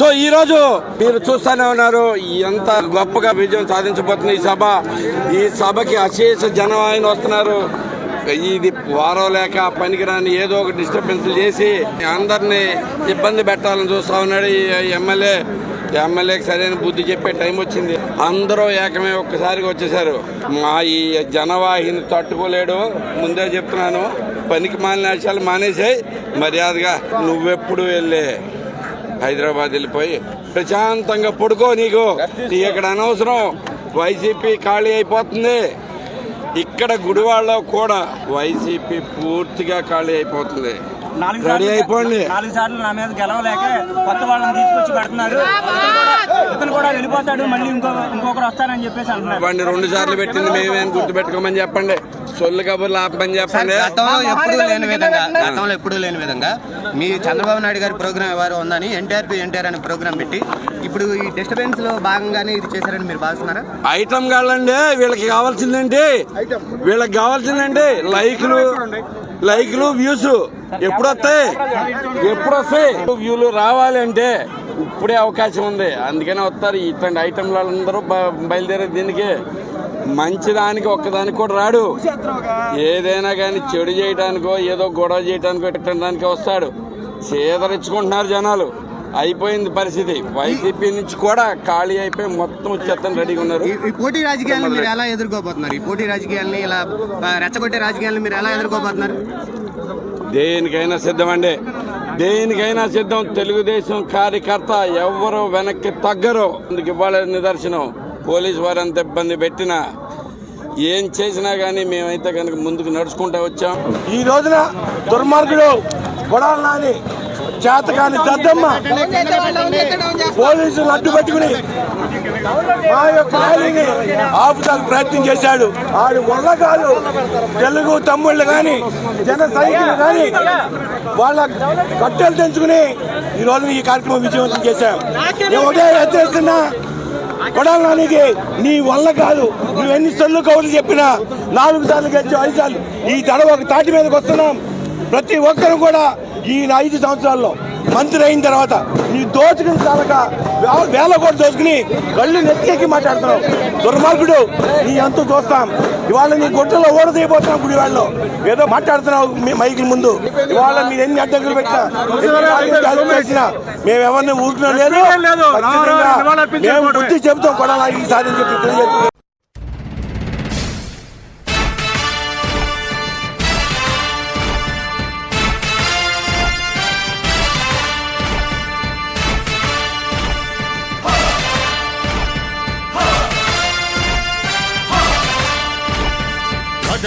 So ఈ రోజు మీరు చూస్తూనే ఉన్నారు ఎంత గొప్పగా విజయం సాధించబోతున్న ఈ సభ. ఈ సభకి అశేష జనం ఆయన వస్తున్నారు. ఇది వారం లేక పనికిరాని ఏదో ఒక డిస్టర్బెన్స్ చేసి అందరినీ ఇబ్బంది పెట్టాలని చూస్తా ఉన్నాడు ఈ ఎమ్మెల్యే. ఎమ్మెల్యేకి సరైన బుద్ధి చెప్పే టైం వచ్చింది. అందరూ ఏకమే ఒక్కసారిగా వచ్చేసారు మా ఈ జనవాహిని తట్టుకోలేడు. ముందే చెప్తున్నాను పనికి మాలిన విషయాలు మానేసాయి. మర్యాదగా నువ్వెప్పుడు వెళ్ళే. హైదరాబాద్ వెళ్ళిపోయి ప్రశాంతంగా పడుకో నీకు. నీ ఇక్కడ అనవసరం. వైసీపీ ఖాళీ అయిపోతుంది. ఇక్కడ గుడివాడలో కూడా వైసీపీ పూర్తిగా ఖాళీ అయిపోతుంది. రెడీ అయిపోండి. నాలుగు సార్లు నా మీద గెలవలేక కొత్త వాళ్ళని తీసుకొచ్చి పెడుతున్నారు. ఇతను కూడా- వెళ్ళిపోతాడు మళ్ళీ ఇంకో ఇంకొకరు వస్తారని చెప్పేసి అంటున్నారు. రెండు సార్లు పెట్టింది మేమేం గుర్తు పెట్టుకోమని చెప్పండి. సొల్లు కబుర్లు ఆపమని చెప్పండి. గతంలో ఎప్పుడూ లేని విధంగా గతంలో ఎప్పుడూ లేని విధంగా మీ చంద్రబాబు నాయుడు గారి ప్రోగ్రామ్ ఎవరు ఉందని ఎన్టీఆర్ టు ఎన్టీఆర్ అనే ప్రోగ్రామ్ పెట్టి ఇప్పుడు ఈ డిస్టర్బెన్స్లో భాగంగానే ఇది చేశారని మీరు భావిస్తున్నారా? ఐటమ్ కావాలండి వీళ్ళకి కావాల్సిందండి వీళ్ళకి కావాల్సిందండి లైక్లు లైక్లు వ్యూస్ ఎప్పుడు వస్తాయి ఎప్పుడు వస్తాయి వ్యూలు రావాలంటే ఇప్పుడే అవకాశం ఉంది. అందుకనే వస్తారు ఇట్లాంటి ఐటమ్లు అందరూ బ- బయలుదేరేది దీనికి. మంచిదానికి ఒక్కదానికి కూడా రాడు. ఏదైనా కానీ చెడు చేయడానికో ఏదో గొడవ చేయడానికో పెట్టడానికో వస్తాడు. చేదరించుకుంటున్నారు జనాలు. అయిపోయింది పరిస్థితి. వైసీపీ నుంచి కూడా ఖాళీ అయిపోయి మొత్తం వచ్చేస్తాను రెడీగా ఉన్నారు. ఈ పోటీ రాజకీయాలను మీరు ఎలా ఎదుర్కోబోతున్నారు? ఈ పోటీ రాజకీయాలని ఇలా రెచ్చగొట్టే రాజకీయాలను మీరు ఎలా ఎదుర్కోబోతున్నారు? దేనికైనా సిద్ధమండి. దేనికైనా సిద్ధం. తెలుగుదేశం కార్యకర్త ఎవరు వెనక్కి తగ్గరు. అందుకు ఇవ్వాలి నిదర్శనం. పోలీసు వారు అంత ఇబ్బంది పెట్టినా ఏం చేసినా కానీ మేమైతే కనుక ముందుకు నడుచుకుంటూ వచ్చాం. ఈ రోజున దుర్మార్గుడు గొడవలు నాని చేతకాని దద్దమ్మ పోలీసులు అడ్డు పెట్టుకుని మా యొక్క ర్యాలీని ఆపుతాకు ప్రయత్నం చేశాడు. ఆడు వల్ల తెలుగు తమ్ముళ్ళు కానీ జన సైనికులు కానీ వాళ్ళ కట్టెలు తెంచుకుని ఈ రోజు ఈ కార్యక్రమం విజయవంతం చేశాం. నేను ఒకటే హెచ్చరిస్తున్నా కొడాలనికి నీ వల్ల కాదు. నువ్వు ఎన్నిసార్లు కౌలు చెప్పినా నాలుగు సార్లు గెలిచి ఐదు సార్లు. ఈ తడ ఒక తాటి మీదకి వస్తున్నాం. ప్రతి ఒక్కరు కూడా ఈ ఐదు సంవత్సరాల్లో మంత్రి అయిన తర్వాత నీ దోచుకుని చాలక వేల కోట్లు దోచుకుని కళ్ళు నెత్తికి మాట్లాడుతున్నావు. దుర్మార్గుడు నీ అంత చూస్తాం ఇవాళ నీ గుడ్డలో ఓడదీయబోతున్నాం గుడి వాళ్ళు. ఏదో మాట్లాడుతున్నావు మీ మైకి ముందు. ఇవాళ మీరు ఎన్ని అడ్డంకులు పెట్టినా మేము ఎవరిని ఊరుకున్నా లేదు. బుద్ధి చెబుతాం కూడా ఈసారి అని చెప్పి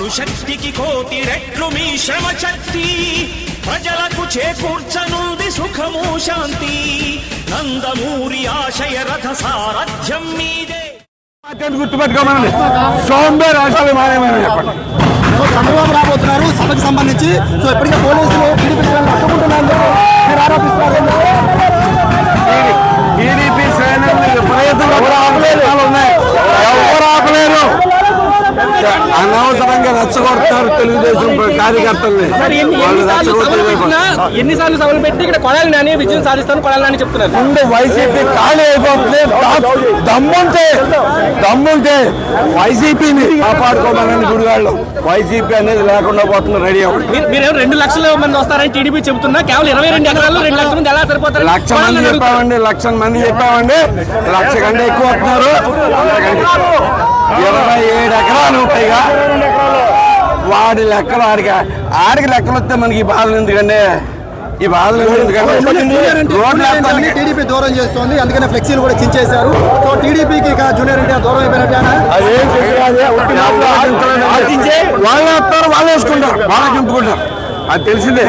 అణుశక్తికి కోటి రెట్లు మీ శ్రమ శక్తి. ప్రజలకు చేకూర్చనుంది సుఖము శాంతి. నందమూరి ఆశయ రథ సారథ్యం మీదే. గుర్తుపెట్టుకోమని సోంబేర్ రాష్ట్రాలు మానేమని చెప్పండి. సో చంద్రబాబు రాబోతున్నారు సభకు సంబంధించి. సో ఇప్పటికే పోలీసులు టీడీపీ ఆరోపిస్తున్నారు టీడీపీ శ్రేణులు ప్రయత్నం ఎవరు ఆపలేదు ఉన్నాయి ఎవరు ఆపలేరు అనవసరంగా రెచ్చగొడతారు తెలుగుదేశం కార్యకర్తల్ని. ఎన్నిసార్లు సభలు పెట్టి ఇక్కడ కొడాలి నాని విజయం సాధిస్తాను కొడాలి నాని చెప్తున్నారు. ముందు వైసీపీ ఖాళీ అయిపోతుంది. దమ్ముంటే దమ్ముంటే వైసీపీని కాపాడుకోమని గుడిగాళ్ళు వైసీపీ అనేది లేకుండా పోతుంది రెడీ అవ్వండి. మీరు- రెండు లక్షల మంది వస్తారని టీడీపీ చెబుతున్నా కేవలం ఇరవై రెండు ఎకరాల్లో రెండు లక్షల మంది ఎలా సరిపోతారు లక్ష మంది చెప్పామండి లక్ష మంది చెప్పామండి. లక్ష కంటే ఎక్కువ వస్తున్నారు. ఇరవై ఏడు ఎకరాలు పైగా వాడి లెక్కలు ఆడికి ఆడికి లెక్కలు వస్తే మనకి ఈ బాధలు ఎందుకండి ఈ బాధలు ఎందుకంటే టీడీపీ దూరం చేస్తుంది. అందుకనే ఫ్లెక్సీలు కూడా చించేశారు. సో టీడీపీకి ఇక జూనియర్ ఎన్టీఆర్ దూరం తెలియదు. వాళ్ళు వస్తారు వాళ్ళు వేసుకుంటారు వాళ్ళు దింపుకుంటారు అది తెలిసిందే.